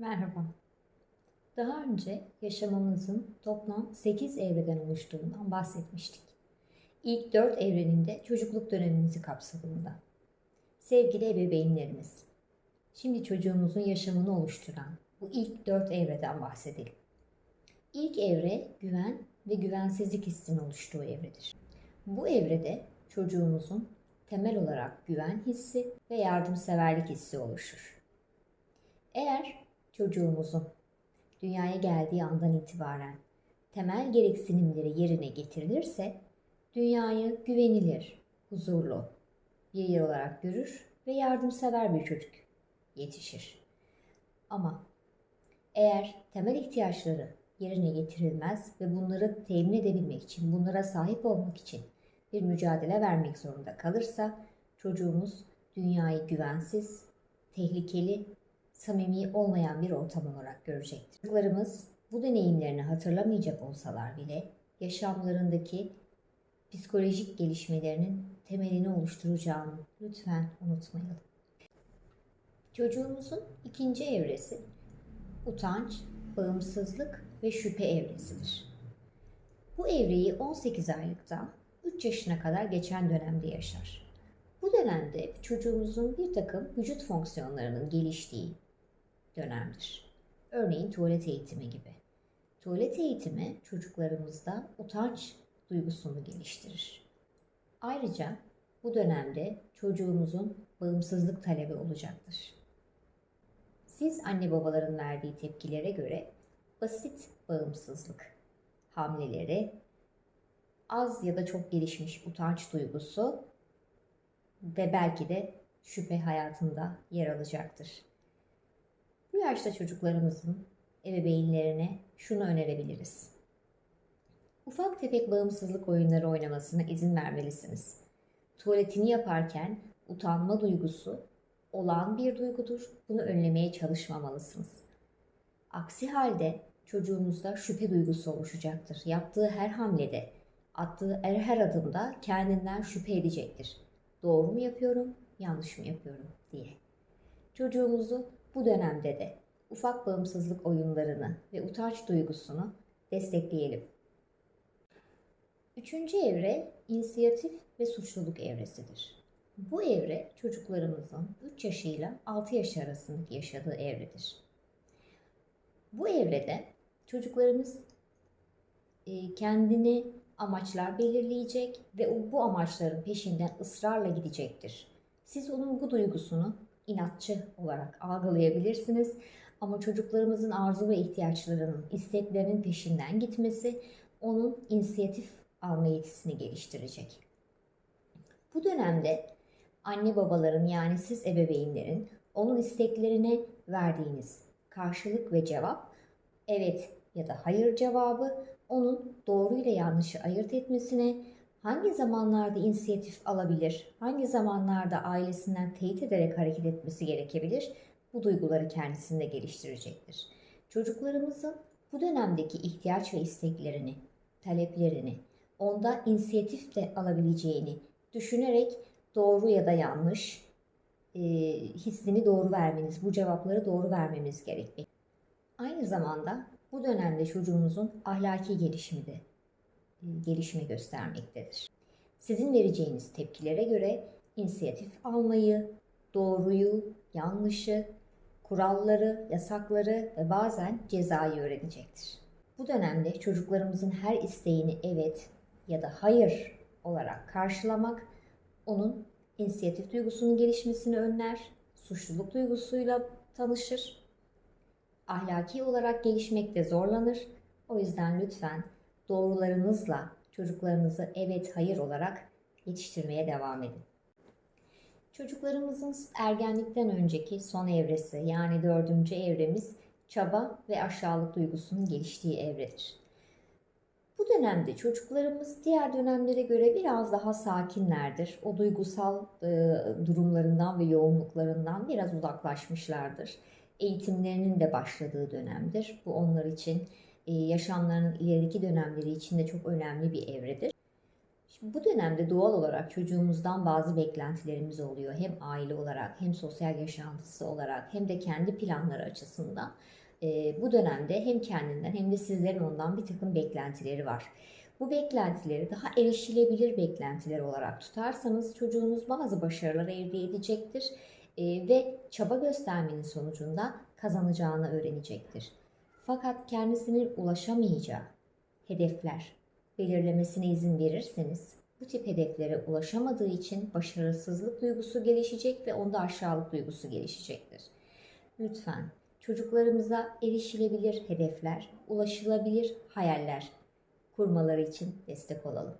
Merhaba. Daha önce yaşamımızın toplam 8 evreden oluştuğundan bahsetmiştik. İlk 4 evreninde çocukluk dönemimizi kapsadığında. Sevgili ebeveynlerimiz, şimdi çocuğumuzun yaşamını oluşturan bu ilk 4 evreden bahsedelim. İlk evre güven ve güvensizlik hissinin oluştuğu evredir. Bu evrede çocuğumuzun temel olarak güven hissi ve yardımseverlik hissi oluşur. Eğer çocuğumuzun dünyaya geldiği andan itibaren temel gereksinimleri yerine getirilirse dünyayı güvenilir, huzurlu bir yer olarak görür ve yardımsever bir çocuk yetişir. Ama eğer temel ihtiyaçları yerine getirilmez ve bunları temin edebilmek için, bunlara sahip olmak için bir mücadele vermek zorunda kalırsa çocuğumuz dünyayı güvensiz, tehlikeli samimi olmayan bir ortam olarak görecektir. Çocuklarımız bu deneyimlerini hatırlamayacak olsalar bile yaşamlarındaki psikolojik gelişmelerinin temelini oluşturacağını lütfen unutmayalım. Çocuğumuzun ikinci evresi utanç, bağımsızlık ve şüphe evresidir. Bu evreyi 18 aylıktan 3 yaşına kadar geçen dönemde yaşar. Bu dönemde çocuğumuzun bir takım vücut fonksiyonlarının geliştiği dönemdir. Örneğin tuvalet eğitimi gibi. Tuvalet eğitimi çocuklarımızda utanç duygusunu geliştirir. Ayrıca bu dönemde çocuğumuzun bağımsızlık talebi olacaktır. Siz anne babaların verdiği tepkilere göre basit bağımsızlık hamleleri, az ya da çok gelişmiş utanç duygusu ve belki de şüphe hayatında yer alacaktır. Bu yaşta çocuklarımızın ebeveynlerine şunu önerebiliriz. Ufak tefek bağımsızlık oyunları oynamasına izin vermelisiniz. Tuvaletini yaparken utanma duygusu olan bir duygudur. Bunu önlemeye çalışmamalısınız. Aksi halde çocuğunuzda şüphe duygusu oluşacaktır. Yaptığı her hamlede, attığı her, her adımda kendinden şüphe edecektir. Doğru mu yapıyorum, yanlış mı yapıyorum diye. Çocuğumuzu bu dönemde de ufak bağımsızlık oyunlarını ve utanç duygusunu destekleyelim. Üçüncü evre inisiyatif ve suçluluk evresidir. Bu evre çocuklarımızın 3 yaşıyla 6 yaş arasındaki yaşadığı evredir. Bu evrede çocuklarımız e, kendini amaçlar belirleyecek ve bu amaçların peşinden ısrarla gidecektir. Siz onun bu duygusunu inatçı olarak algılayabilirsiniz. Ama çocuklarımızın arzu ve ihtiyaçlarının, isteklerinin peşinden gitmesi onun inisiyatif alma yetisini geliştirecek. Bu dönemde anne babaların yani siz ebeveynlerin onun isteklerine verdiğiniz karşılık ve cevap evet ya da hayır cevabı onun doğru ile yanlışı ayırt etmesine, hangi zamanlarda inisiyatif alabilir, hangi zamanlarda ailesinden teyit ederek hareket etmesi gerekebilir, bu duyguları kendisinde geliştirecektir. Çocuklarımızın bu dönemdeki ihtiyaç ve isteklerini, taleplerini, onda inisiyatif de alabileceğini düşünerek doğru ya da yanlış e, hissini doğru vermeniz, bu cevapları doğru vermemiz gerekli. Aynı zamanda bu dönemde çocuğumuzun ahlaki gelişimi de gelişme göstermektedir. Sizin vereceğiniz tepkilere göre inisiyatif almayı, doğruyu, yanlışı, kuralları, yasakları ve bazen cezayı öğrenecektir. Bu dönemde çocuklarımızın her isteğini evet ya da hayır olarak karşılamak onun inisiyatif duygusunun gelişmesini önler, suçluluk duygusuyla tanışır, ahlaki olarak gelişmekte zorlanır. O yüzden lütfen doğrularınızla çocuklarınızı evet hayır olarak yetiştirmeye devam edin. Çocuklarımızın ergenlikten önceki son evresi yani dördüncü evremiz çaba ve aşağılık duygusunun geliştiği evredir. Bu dönemde çocuklarımız diğer dönemlere göre biraz daha sakinlerdir. O duygusal e, durumlarından ve yoğunluklarından biraz uzaklaşmışlardır. Eğitimlerinin de başladığı dönemdir. Bu onlar için yaşamlarının ileriki dönemleri için de çok önemli bir evredir. Şimdi bu dönemde doğal olarak çocuğumuzdan bazı beklentilerimiz oluyor. Hem aile olarak hem sosyal yaşantısı olarak hem de kendi planları açısından. Ee, bu dönemde hem kendinden hem de sizlerin ondan bir takım beklentileri var. Bu beklentileri daha erişilebilir beklentiler olarak tutarsanız çocuğunuz bazı başarılar elde edecektir e, ve çaba göstermenin sonucunda kazanacağını öğrenecektir. Fakat kendisinin ulaşamayacağı hedefler belirlemesine izin verirseniz bu tip hedeflere ulaşamadığı için başarısızlık duygusu gelişecek ve onda aşağılık duygusu gelişecektir. Lütfen çocuklarımıza erişilebilir hedefler, ulaşılabilir hayaller kurmaları için destek olalım.